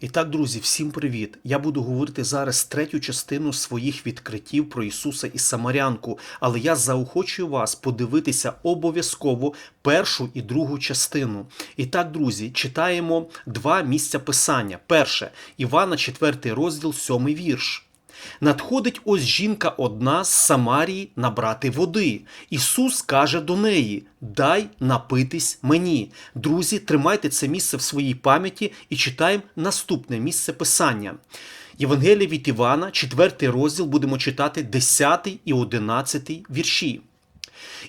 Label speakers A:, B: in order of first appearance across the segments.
A: І так, друзі, всім привіт! Я буду говорити зараз третю частину своїх відкриттів про Ісуса і Самарянку, але я заохочую вас подивитися обов'язково першу і другу частину. І так, друзі, читаємо два місця писання. Перше Івана, 4 розділ, 7 вірш. Надходить ось жінка одна з Самарії набрати води. Ісус каже до неї: Дай напитись мені. Друзі, тримайте це місце в своїй пам'яті і читаємо наступне місце писання. Євангелія від Івана, 4 розділ, будемо читати 10 і 11 вірші.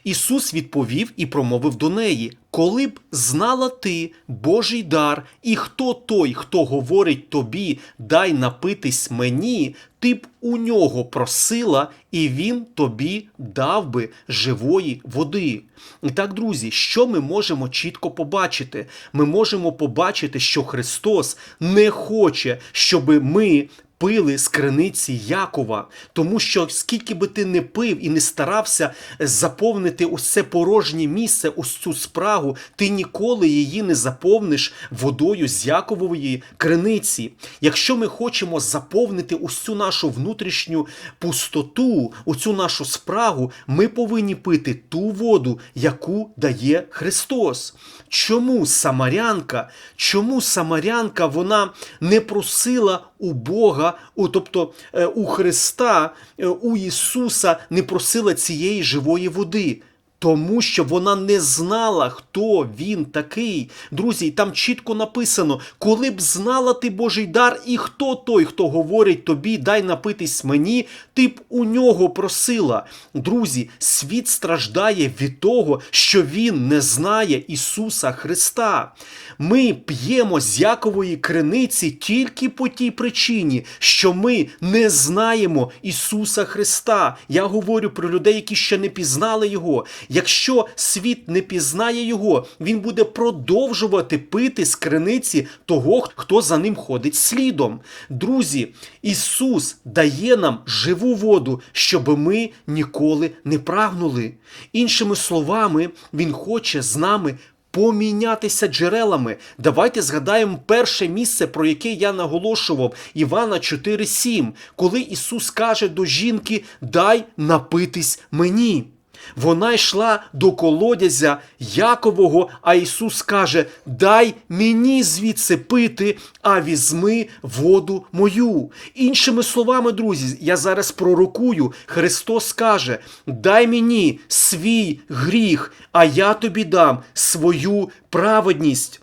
A: Ісус відповів і промовив до неї: Коли б знала ти Божий дар, і хто той, хто говорить тобі, дай напитись мені, ти б у нього просила, і він тобі дав би живої води. І так, друзі, що ми можемо чітко побачити? Ми можемо побачити, що Христос не хоче, щоб ми пили з криниці Якова, тому що скільки би ти не пив і не старався заповнити це порожнє місце, ось цю спрагу, ти ніколи її не заповниш водою з Якової криниці. Якщо ми хочемо заповнити ось цю нашу внутрішню пустоту, оцю нашу спрагу, ми повинні пити ту воду, яку дає Христос. Чому Самарянка? Чому Самарянка вона не просила у Бога, у, тобто е, у Христа, е, у Ісуса не просила цієї живої води? Тому що вона не знала, хто він такий. Друзі, і там чітко написано: коли б знала ти Божий дар, і хто той, хто говорить тобі, дай напитись мені, ти б у нього просила. Друзі, світ страждає від того, що він не знає Ісуса Христа. Ми п'ємо з Якової криниці тільки по тій причині, що ми не знаємо Ісуса Христа. Я говорю про людей, які ще не пізнали Його. Якщо світ не пізнає його, він буде продовжувати пити з криниці того, хто за ним ходить слідом. Друзі, Ісус дає нам живу воду, щоб ми ніколи не прагнули. Іншими словами, Він хоче з нами. Помінятися джерелами. Давайте згадаємо перше місце, про яке я наголошував, Івана 4,7, коли Ісус каже до жінки: Дай напитись мені. Вона йшла до колодязя Якового, а Ісус каже: Дай мені звідси пити, а візьми воду мою. Іншими словами, друзі, я зараз пророкую, Христос каже: Дай мені свій гріх, а я тобі дам свою праведність.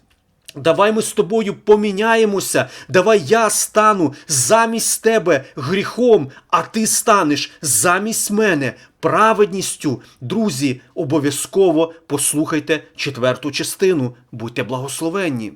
A: Давай ми з тобою поміняємося. Давай я стану замість тебе гріхом, а ти станеш замість мене праведністю. Друзі, обов'язково послухайте четверту частину. Будьте благословенні.